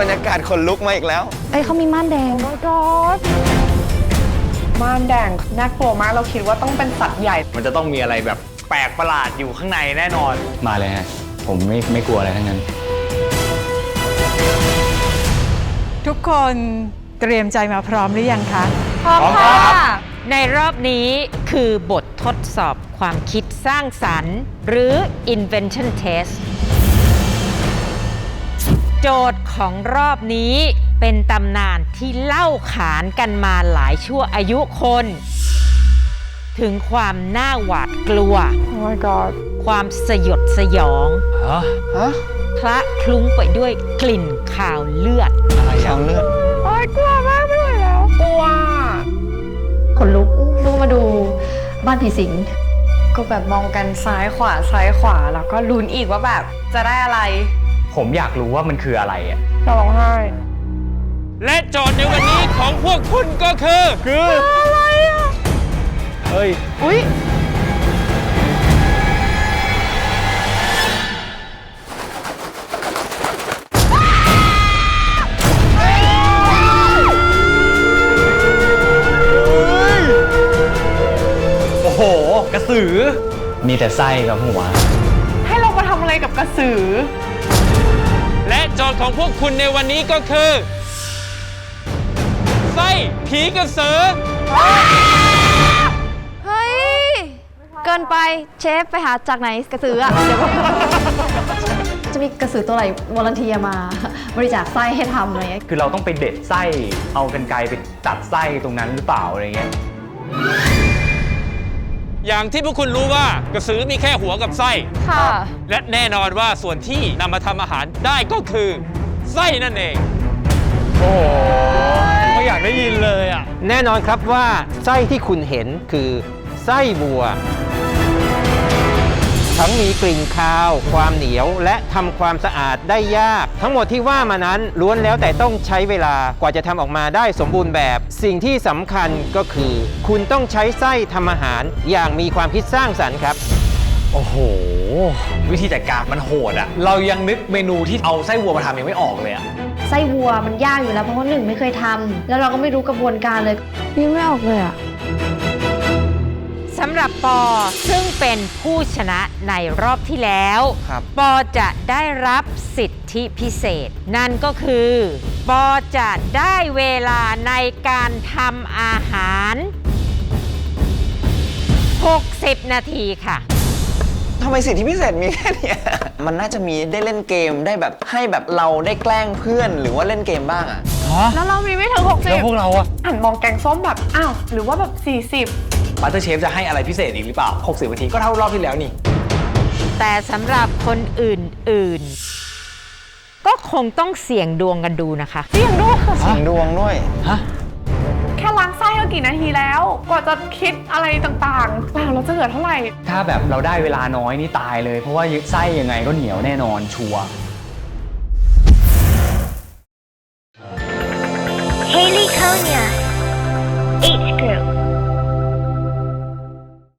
บรรยากาศขนลุกมาอีกแล้ว เอ้ยเขามีม่านแดง my god ม่านแดงน่ากลัวมากเราคิดว่าต้องเป็นสัตว์ใหญ่ มันจะต้องมีอะไรแบบแปลกประหลาดอยู่ข้างในแน่นอน มาเลยฮะ ผมไม่ไม่กลัวอะไรทั้งนั้น ทุกคนเตรียมใจมาพร้อมหรือยังคะ พร้อมค่ะ ในรอบนี้คือบททดสอบความคิดสร้างสรรค์ หรือ invention test โจทย์ของรอบนี้เป็นตำนานที่เล่าขานกันมาหลายชั่วอายุคน ถึงความน่าหวาดกลัว oh my god ความสยดสยอง ฮะคละคลุ้งไปด้วยกลิ่นคาวเลือดชาวเลือดโอ้ยกลัวมากไม่ไหวแล้วกลัวขนลุกลูกมาดูบ้านผีสิง ก็แบบมองกันซ้ายขวาซ้ายขวา แล้วก็ลุ้นอีกว่าแบบจะได้อะไร ผมอยากรู้ว่ามันคืออะไรอะจะร้องไห้ และโจทย์ในวันนี้ของพวกคุณก็คือ คืออะไรอะเฮ้ย อุ้ยโอ้โห กระสือ มีแต่ไส้กับหัว ให้เรามาทำอะไรกับกระสือและโจทย์ของพวกคุณในวันนี้ก็คือ ไส้ผีกระสือ เฮ้ย เกินไปเชฟไปหาจากไหนกระสืออะเดี๋ยวก่อนจะมีกระสือตัวไหนวอลันเทียมา บริจาคไส้ให้ทำอะไรเงี้ยคือเราต้องไปเด็ดไส้เอากันไกรไปตัดไส้ตรงนั้นหรือเปล่าอะไรเงี้ย อย่างที่พวกคุณรู้ว่ากระสือมีแค่หัวกับไส้ค่ะ และแน่นอนว่าส่วนที่นำมาทำอาหารได้ก็คือ ไส้นั่นเอง โอ้โหไม่อยากได้ยินเลยอะ แน่นอนครับว่าไส้ที่คุณเห็นคือไส้วัว ทั้งมีกลิ่นคาว ความเหนียว และทำความสะอาดได้ยาก ทั้งหมดที่ว่ามานั้นล้วนแล้วแต่ต้องใช้เวลากว่าจะทำออกมาได้สมบูรณ์แบบ สิ่งที่สำคัญก็คือ คุณต้องใช้ไส้ทำอาหาร อย่างมีความคิดสร้างสรรค์ครับ โอ้โห วิธีจัดการมันโหดอะเรายังนึกเมนูที่เอาไส้วัวมาทำยังไม่ออกเลยอะไส้วัวมันยากอยู่แล้วเพราะว่าหนึ่งไม่เคยทำแล้วเราก็ไม่รู้กระบวนการเลยยิ่งไม่ออกเลยอะสำหรับปอซึ่งเป็นผู้ชนะในรอบที่แล้ว ครับ ปอจะได้รับสิทธิพิเศษ นั่นก็คือ ปอจะได้เวลาในการทำอาหาร 60 นาทีค่ะ ทำไมสิทธิพิเศษมีแค่เนี้ย มันน่าจะมีได้เล่นเกมได้แบบให้แบบเราได้แกล้งเพื่อนหรือว่าเล่นเกมบ้างอะแล้วเรามีไม่ถึงแล้วพวก60เราอะหันมองแกงส้มแบบ อ้าว หรือว่าแบบ40บั ตเตอร์เชฟจะให้อะไรพิเศษอีกหรือเปล่า 60นาทีก็เท่ารอบที่แล้วนี่ แต่สำหรับคนอื่นๆ ก็คงต้องเสี่ยงดวงกันดูนะคะ เสี่ยงด้วยเสียงดวงด้วย ฮะ แค่ล้างไส้ก็กี่นาทีแล้ว กว่าจะคิดอะไรต่างๆเปล่าเราจะเหลือเท่าไหร่ ถ้าแบบเราได้เวลาน้อยนี่ตายเลย เพราะว่าไส้ยังไงก็เหนียวแน่นอนชัวร์ Haley Konya, H group.